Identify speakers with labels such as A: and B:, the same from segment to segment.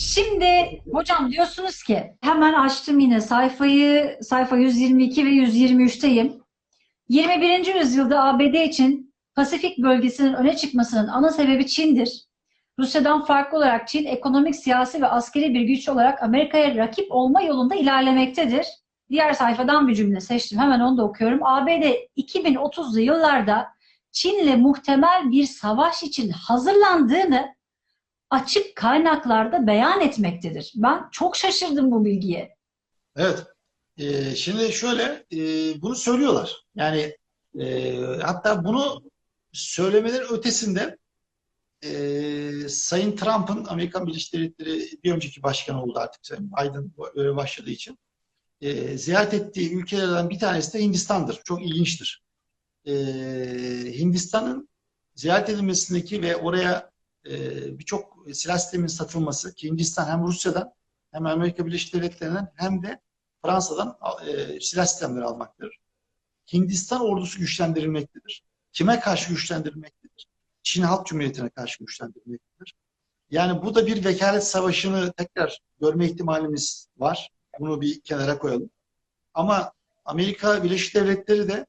A: Şimdi hocam diyorsunuz ki hemen açtım yine sayfayı sayfa 122 ve 123'teyim. 21. yüzyılda ABD için Pasifik bölgesinin öne çıkmasının ana sebebi Çin'dir. Rusya'dan farklı olarak Çin ekonomik, siyasi ve askeri bir güç olarak Amerika'ya rakip olma yolunda ilerlemektedir. Diğer sayfadan bir cümle seçtim. Hemen onu da okuyorum. ABD 2030'lu yıllarda Çin'le muhtemel bir savaş için hazırlandığını açık kaynaklarda beyan etmektedir. Ben çok şaşırdım bu bilgiye.
B: Evet. Ee, şimdi şöyle e, bunu söylüyorlar. Yani e, hatta bunu söylemelerin ötesinde e, Sayın Trump'ın Amerikan Birleşik Devletleri bir önceki başkanı oldu artık Sayın Biden öyle başladığı için e, ziyaret ettiği ülkelerden bir tanesi de Hindistan'dır. Çok ilginçtir. E, Hindistan'ın ziyaret edilmesindeki ve oraya e, birçok silah sisteminin satılması ki Hindistan hem Rusya'dan hem Amerika Birleşik Devletleri'nden hem de Fransa'dan e, silah sistemleri almaktadır. Hindistan ordusu güçlendirilmektedir. Kime karşı güçlendirilmektedir? Çin Halk Cumhuriyeti'ne karşı güçlendirilmektedir. Yani bu da bir vekalet savaşını tekrar görme ihtimalimiz var. Bunu bir kenara koyalım. Ama Amerika Birleşik Devletleri de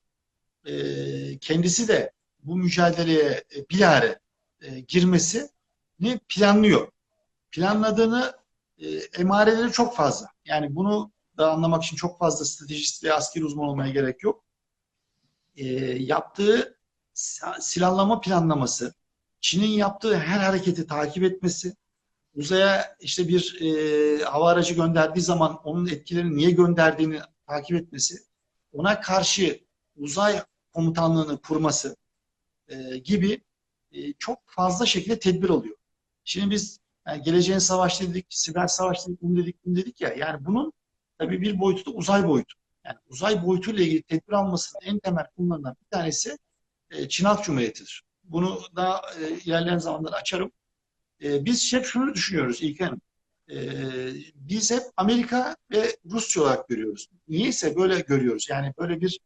B: e, kendisi de bu mücadeleye e, bilahare e, girmesini planlıyor. Planladığını e, emareleri çok fazla. Yani bunu da anlamak için çok fazla stratejist ve askeri uzman olmaya gerek yok. E, yaptığı silahlama planlaması, Çin'in yaptığı her hareketi takip etmesi, uzaya işte bir e, hava aracı gönderdiği zaman onun etkilerini niye gönderdiğini takip etmesi, ona karşı uzay komutanlığını kurması e, gibi e, çok fazla şekilde tedbir alıyor. Şimdi biz yani geleceğin savaş dedik, siber savaş dedik, bunu dedik, bunu dedik ya. Yani bunun tabii bir boyutu da uzay boyutu. Yani uzay boyutuyla ilgili tedbir almasının en temel konularından bir tanesi e, Çin Halk Cumhuriyeti'dir. Bunu daha e, ilerleyen zamanlar açarım. E, biz hep şunu düşünüyoruz İlk Hanım. E, biz hep Amerika ve Rusya olarak görüyoruz. Niyeyse böyle görüyoruz. Yani böyle bir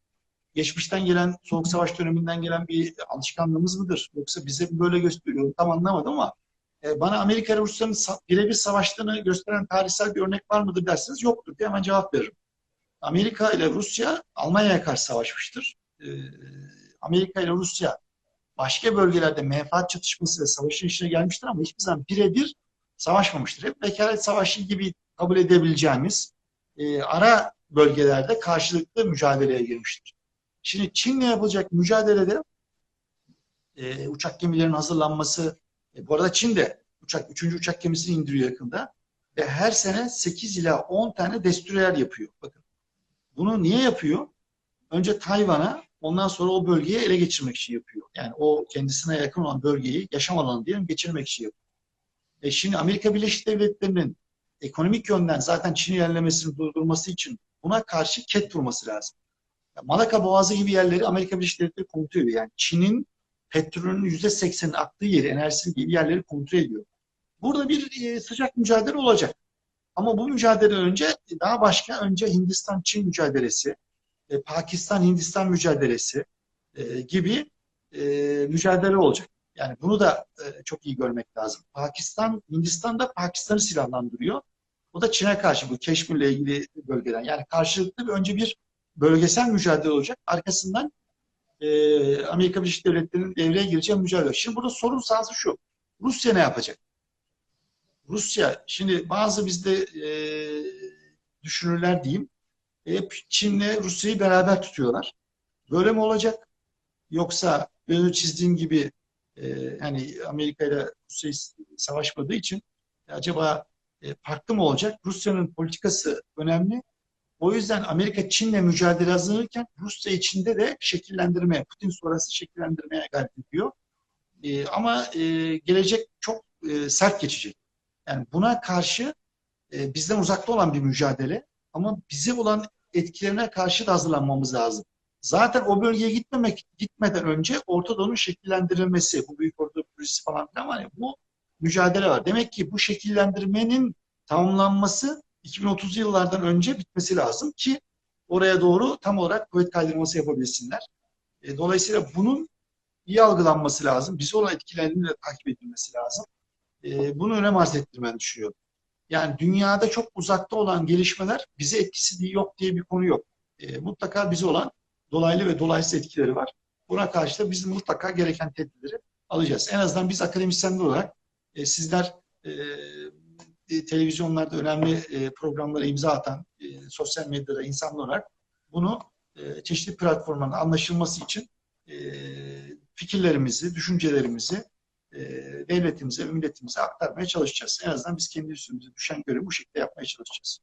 B: geçmişten gelen, Soğuk Savaş döneminden gelen bir alışkanlığımız mıdır? Yoksa bize böyle gösteriyor. Tam anlamadım ama e, bana Amerika ile Rusya'nın birebir savaştığını gösteren tarihsel bir örnek var mıdır derseniz yoktur diye hemen cevap veririm. Amerika ile Rusya Almanya'ya karşı savaşmıştır. E, Amerika ile Rusya başka bölgelerde menfaat çatışması ve savaşın içine gelmiştir ama hiçbir zaman birebir savaşmamıştır. Hep vekalet savaşı gibi kabul edebileceğimiz e, ara bölgelerde karşılıklı mücadeleye girmiştir. Şimdi Çin'le yapılacak mücadelede e, uçak gemilerinin hazırlanması, e, bu arada Çin de uçak, üçüncü uçak gemisini indiriyor yakında ve her sene 8 ila 10 tane destroyer yapıyor. Bakın. Bunu niye yapıyor? Önce Tayvan'a, ondan sonra o bölgeyi ele geçirmek için yapıyor. Yani o kendisine yakın olan bölgeyi, yaşam alanı diyelim, geçirmek için yapıyor. E şimdi Amerika Birleşik Devletleri'nin ekonomik yönden zaten Çin ilerlemesini durdurması için buna karşı ket vurması lazım. Malaka Boğazı gibi yerleri Amerika Birleşik Devletleri kontrol ediyor. Yani Çin'in petrolünün yüzde seksenin aktığı yeri, enerjisi gibi yerleri kontrol ediyor. Burada bir e, sıcak mücadele olacak. Ama bu mücadele önce daha başka önce Hindistan-Çin mücadelesi, e, Pakistan-Hindistan mücadelesi e, gibi e, mücadele olacak. Yani bunu da e, çok iyi görmek lazım. Pakistan, Hindistan da Pakistan'ı silahlandırıyor. O da Çin'e karşı bu Keşmir'le ilgili bölgeden. Yani karşılıklı bir, önce bir bölgesel mücadele olacak. Arkasından e, Amerika Birleşik Devletleri'nin devreye gireceği mücadele. Şimdi burada sorun sahası şu. Rusya ne yapacak? Rusya, şimdi bazı bizde e, düşünürler diyeyim, hep Çin'le Rusya'yı beraber tutuyorlar. Böyle mi olacak? Yoksa benim çizdiğim gibi e, hani Amerika ile Rusya savaşmadığı için acaba e, farklı mı olacak? Rusya'nın politikası önemli. O yüzden Amerika Çin'le mücadele hazırlanırken Rusya içinde de şekillendirmeye, Putin sonrası şekillendirmeye gayret ediyor. E, ama e, gelecek çok e, sert geçecek. Yani buna karşı e, bizden uzakta olan bir mücadele ama bize olan etkilerine karşı da hazırlanmamız lazım. Zaten o bölgeye gitmemek gitmeden önce Orta Doğu'nun şekillendirilmesi, bu büyük Orta projesi falan filan var ya bu mücadele var. Demek ki bu şekillendirmenin tamamlanması 2030 yıllardan önce bitmesi lazım ki oraya doğru tam olarak kuvvet kaydırması yapabilsinler. E, dolayısıyla bunun iyi algılanması lazım. Bize olan etkilerinin de takip edilmesi lazım. E, bunu önem arz ettirmen düşünüyorum. Yani dünyada çok uzakta olan gelişmeler bize etkisi yok diye bir konu yok. E, mutlaka bize olan dolaylı ve dolaysız etkileri var. Buna karşı da biz mutlaka gereken tedbirleri alacağız. En azından biz akademisyenler olarak e, sizler e, e, televizyonlarda önemli e, programlara imza atan e, sosyal medyada insanlar olarak bunu e, çeşitli platformların anlaşılması için fikirlerimizi, düşüncelerimizi devletimize ve milletimize aktarmaya çalışacağız. En azından biz kendi üstümüze düşen görevi bu şekilde yapmaya çalışacağız.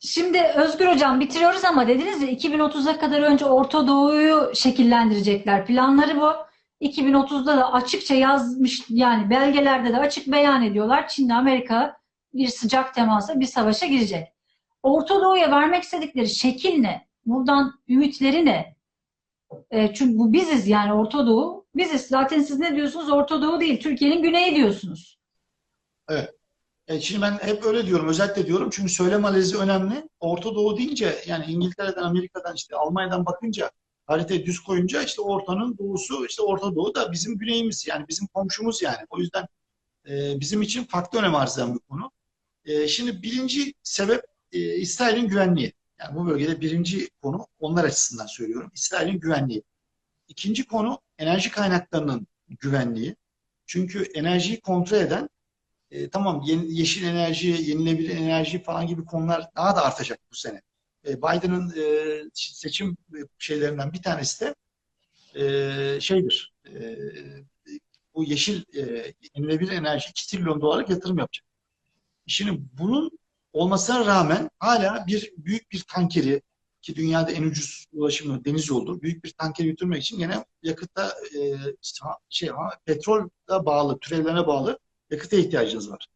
A: Şimdi Özgür Hocam bitiriyoruz ama dediniz ya 2030'a kadar önce Orta Doğu'yu şekillendirecekler. Planları bu. 2030'da da açıkça yazmış yani belgelerde de açık beyan ediyorlar. Çin'le Amerika bir sıcak temasa, bir savaşa girecek. Orta Doğu'ya vermek istedikleri şekil ne? Buradan ümitleri ne? E, çünkü bu biziz yani Orta Doğu. Biziz. Zaten siz ne diyorsunuz? Orta Doğu değil. Türkiye'nin güneyi diyorsunuz.
B: E, şimdi ben hep öyle diyorum, özellikle diyorum çünkü söylem analizi önemli. Orta Doğu deyince yani İngiltere'den, Amerika'dan, işte Almanya'dan bakınca haritayı düz koyunca işte ortanın doğusu, işte Orta Doğu da bizim güneyimiz yani bizim komşumuz yani. O yüzden e, bizim için farklı önem arz eden bir konu. E, şimdi birinci sebep e, İsrail'in güvenliği. Yani bu bölgede birinci konu onlar açısından söylüyorum. İsrail'in güvenliği. İkinci konu enerji kaynaklarının güvenliği. Çünkü enerjiyi kontrol eden e, tamam yeşil enerji, yenilenebilir enerji falan gibi konular daha da artacak bu sene. E, Biden'ın e, seçim şeylerinden bir tanesi de e, şeydir. E, bu yeşil e, yenilenebilir enerji 2 trilyon dolarlık yatırım yapacak. Şimdi bunun olmasına rağmen hala bir büyük bir tankeri ki dünyada en ucuz ulaşımı deniz yolu büyük bir tankeri götürmek için gene yakıtta e, şey ha, petrol bağlı, türevlerine bağlı yakıta ihtiyacınız var.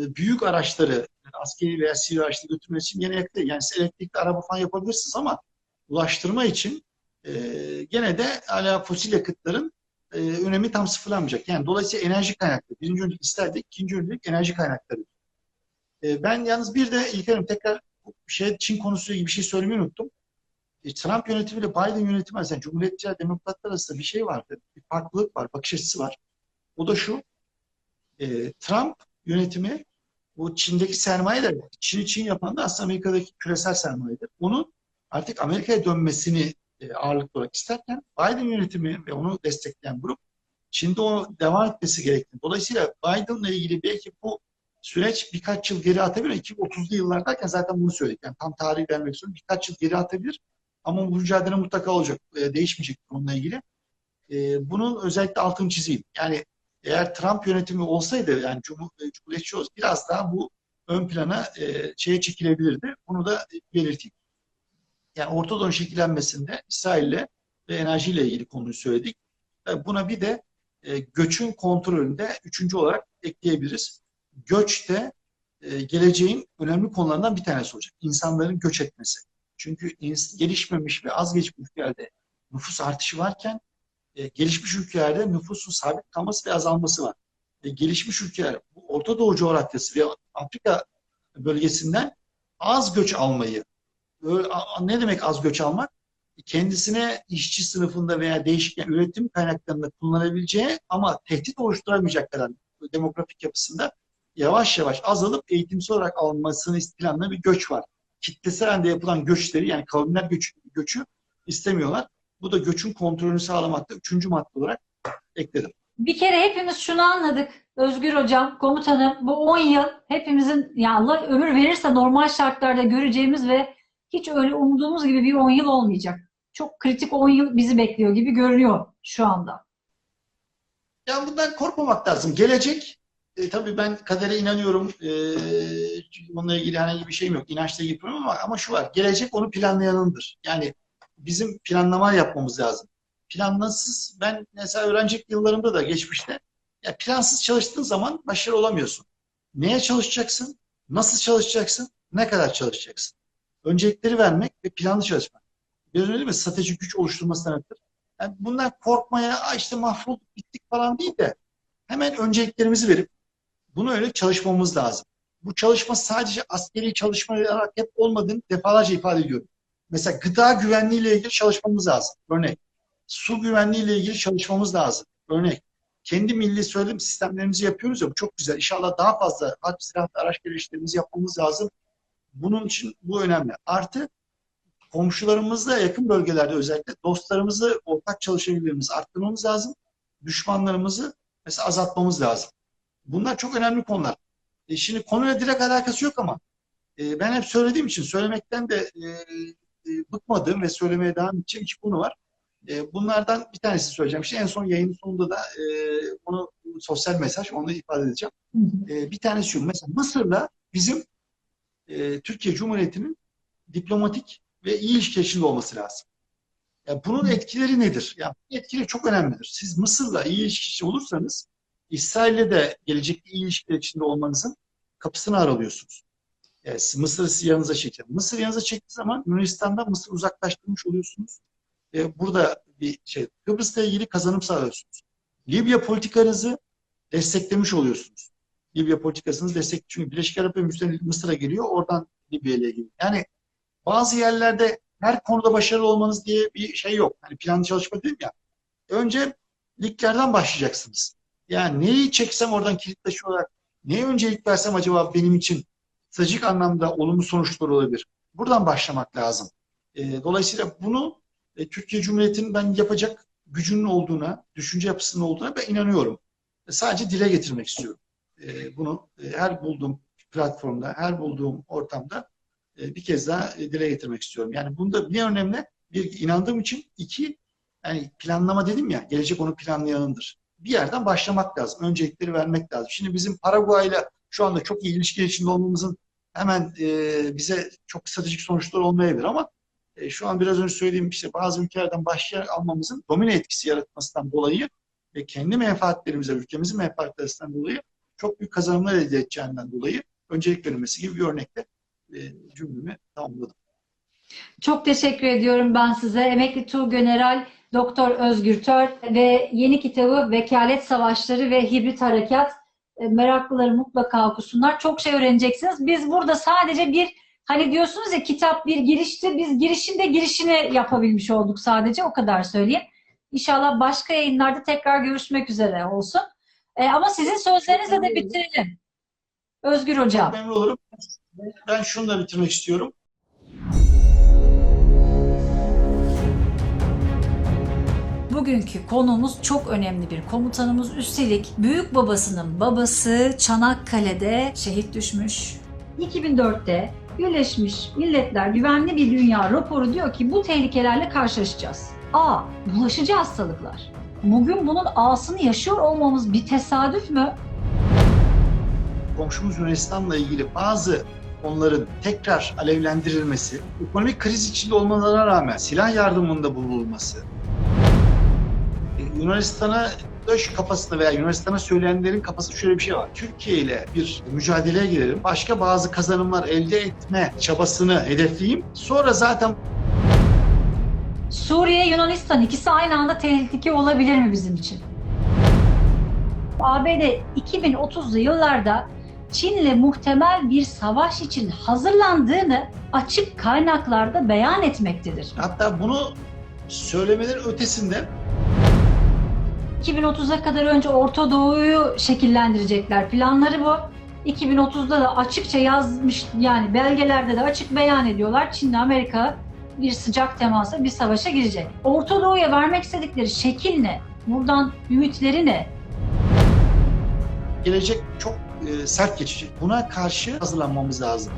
B: E, Büyük araçları askeri veya sivil araçları götürmek için gene yakıta yani siz elektrikli araba falan yapabilirsiniz ama ulaştırma için e, gene de hala fosil yakıtların e, önemi tam sıfırlanmayacak. Yani dolayısıyla enerji kaynakları. Birinci öncelik isterdik, ikinci öncelik enerji kaynakları. E, ben yalnız bir de İlker'im tekrar şey Çin konusuyla ilgili bir şey söylemeyi unuttum. E, Trump yönetimiyle Biden yönetimi arasında Cumhuriyetçiler Demokratlar arasında bir şey vardı. Bir farklılık var, bakış açısı var. O da şu. e, Trump yönetimi bu Çin'deki sermaye de Çin'i Çin yapan da aslında Amerika'daki küresel sermayedir. Onun artık Amerika'ya dönmesini e, ağırlıklı olarak isterken Biden yönetimi ve onu destekleyen grup Çin'de o devam etmesi gerektiğini. Dolayısıyla Biden'la ilgili belki bu süreç birkaç yıl geri atabilir. 2030'lu yıllar derken zaten bunu söyledik. Yani tam tarihi vermek istiyorum. Birkaç yıl geri atabilir. Ama bu mücadele mutlaka olacak. E, değişmeyecek bununla ilgili. E, bunun özellikle altını çizeyim. Yani eğer Trump yönetimi olsaydı yani Cumhur, e, Cumhuriyetçi olsaydı biraz daha bu ön plana e, şeye çekilebilirdi. Bunu da belirteyim. Yani Orta Doğu'nun şekillenmesinde İsrail'le ve enerjiyle ilgili konuyu söyledik. E, Buna bir de e, göçün kontrolünde üçüncü olarak ekleyebiliriz. Göç de e, geleceğin önemli konularından bir tanesi olacak. İnsanların göç etmesi. Çünkü gelişmemiş ve az gelişmiş ülkelerde nüfus artışı varken e, gelişmiş ülkelerde nüfusun sabit kalması ve azalması var. E, gelişmiş ülkeler, Orta Doğu coğrafyası ve Afrika bölgesinden az göç almayı, ne demek az göç almak? Kendisine işçi sınıfında veya değişik yani üretim kaynaklarında kullanabileceği ama tehdit oluşturamayacak kadar demografik yapısında yavaş yavaş azalıp eğitimsel olarak alınmasını planlanan bir göç var. Kitlesel halde yapılan göçleri yani kavimler göçü, göçü istemiyorlar. Bu da göçün kontrolünü sağlamakta üçüncü madde olarak ekledim.
A: Bir kere hepimiz şunu anladık. Özgür Hocam, komutanım bu 10 yıl hepimizin ya Allah ömür verirse normal şartlarda göreceğimiz ve hiç öyle umduğumuz gibi bir 10 yıl olmayacak. Çok kritik 10 yıl bizi bekliyor gibi görünüyor şu anda.
B: Yani bundan korkmamak lazım. Gelecek, e, tabii ben kadere inanıyorum. E, çünkü bununla ilgili herhangi bir şeyim yok. İnançla ilgili problem. Ama şu var. Gelecek onu planlayanındır. Yani bizim planlama yapmamız lazım. Planlasız, ben mesela öğrencilik yıllarımda da geçmişte ya plansız çalıştığın zaman başarılı olamıyorsun. Neye çalışacaksın? Nasıl çalışacaksın? Ne kadar çalışacaksın? Öncelikleri vermek ve planlı çalışmak. Biraz önce mi? Strateji güç oluşturması demektir. Yani bundan korkmaya "Aa işte mahvolduk bittik falan değil de hemen önceliklerimizi verip bunu öyle çalışmamız lazım. Bu çalışma sadece askeri çalışma olarak hep olmadığını defalarca ifade ediyorum. Mesela gıda güvenliği ile ilgili çalışmamız lazım. Örnek. Su güvenliği ile ilgili çalışmamız lazım. Örnek. kendi milli söylem sistemlerimizi yapıyoruz ya bu çok güzel. İnşallah daha fazla harp silahlı araç geliştirmemizi yapmamız lazım. Bunun için bu önemli. Artı komşularımızla yakın bölgelerde özellikle dostlarımızı ortak çalışabilmemizi arttırmamız lazım. Düşmanlarımızı mesela azaltmamız lazım. Bunlar çok önemli konular. E şimdi konuyla direkt alakası yok ama e, ben hep söylediğim için söylemekten de e, e, bıkmadığım ve söylemeye devam edeceğim iki konu var. E, bunlardan bir tanesi söyleyeceğim. İşte en son yayının sonunda da e, onu sosyal mesaj, onu ifade edeceğim. E, bir tanesi şu. Mesela Mısır'la bizim e, Türkiye Cumhuriyeti'nin diplomatik ve iyi ilişki içinde olması lazım. Ya bunun etkileri nedir? Ya bu etkileri çok önemlidir. Siz Mısır'la iyi ilişki olursanız İsrail'le de gelecekte iyi ilişkiler içinde olmanızın kapısını aralıyorsunuz. Yani siz Mısır'ı yanınıza çekin. Mısır yanınıza çektiği zaman Yunanistan'dan Mısır uzaklaştırmış oluyorsunuz. E, burada bir şey. Kıbrıs'la ilgili kazanım sağlıyorsunuz. Libya politikanızı desteklemiş oluyorsunuz. Libya politikasını destek çünkü Birleşik Arap Emirlikleri Mısır'a geliyor, oradan Libya ile ilgili. Yani bazı yerlerde her konuda başarılı olmanız diye bir şey yok. Hani planlı çalışma dedim ya. Önce liglerden başlayacaksınız. Yani neyi çeksem oradan kilit taşı olarak neye öncelik versem acaba benim için stratejik anlamda olumlu sonuçlar olabilir. Buradan başlamak lazım. E, dolayısıyla bunu e, Türkiye Cumhuriyeti'nin ben yapacak gücünün olduğuna, düşünce yapısının olduğuna ben inanıyorum. E, sadece dile getirmek istiyorum. E, bunu e, her bulduğum platformda, her bulduğum ortamda e, bir kez daha e, dile getirmek istiyorum. Yani bunda bir önemli, bir inandığım için, iki yani planlama dedim ya, gelecek onu planlayanındır. Bir yerden başlamak lazım. Öncelikleri vermek lazım. Şimdi bizim Paraguay'la şu anda çok iyi ilişki içinde olmamızın hemen e, bize çok stratejik sonuçlar olmayabilir ama e, şu an biraz önce söylediğim işte bazı ülkelerden başlayarak almamızın domine etkisi yaratmasından dolayı ve kendi menfaatlerimize, ülkemizin menfaatlerinden dolayı çok büyük kazanımlar elde edeceğinden dolayı öncelik verilmesi gibi bir örnekle e, cümlemi tamamladım.
A: Çok teşekkür ediyorum ben size. Emekli Tuğgeneral Doktor Özgür Tör ve yeni kitabı Vekalet Savaşları ve Hibrit Harekat e, meraklıları mutlaka okusunlar. Çok şey öğreneceksiniz. Biz burada sadece bir hani diyorsunuz ya kitap bir girişti. Biz girişinde girişini yapabilmiş olduk sadece. O kadar söyleyeyim. İnşallah başka yayınlarda tekrar görüşmek üzere olsun. E, ama sizin sözlerinizle de bitirelim. Özgür Hocam.
B: Memnun olurum. Ben şunu da bitirmek istiyorum.
A: Bugünkü konuğumuz çok önemli bir komutanımız. Üstelik büyük babasının babası Çanakkale'de şehit düşmüş. 2004'te Birleşmiş Milletler Güvenli bir Dünya raporu diyor ki bu tehlikelerle karşılaşacağız. A. Bulaşıcı hastalıklar. Bugün bunun A'sını yaşıyor olmamız bir tesadüf mü?
B: komşumuz Yunanistan'la ilgili bazı onların tekrar alevlendirilmesi, ekonomik kriz içinde olmalarına rağmen silah yardımında bulunulması, Yunanistan'a döş kafasında veya Yunanistan'a söyleyenlerin kafasında şöyle bir şey var. Türkiye ile bir mücadeleye girelim. Başka bazı kazanımlar elde etme çabasını hedefleyeyim. Sonra zaten
A: Suriye, Yunanistan ikisi aynı anda tehlike olabilir mi bizim için? ABD 2030'lu yıllarda Çin'le muhtemel bir savaş için hazırlandığını açık kaynaklarda beyan etmektedir.
B: hatta bunu söylemelerin ötesinde
A: 2030'a kadar önce Orta Doğu'yu şekillendirecekler. Planları bu. 2030'da da açıkça yazmış yani belgelerde de açık beyan ediyorlar. Çin'le Amerika bir sıcak temasa, bir savaşa girecek. Orta Doğu'ya vermek istedikleri şekil ne? Buradan ümitleri ne?
B: gelecek çok e, sert geçecek. Buna karşı hazırlanmamız lazım.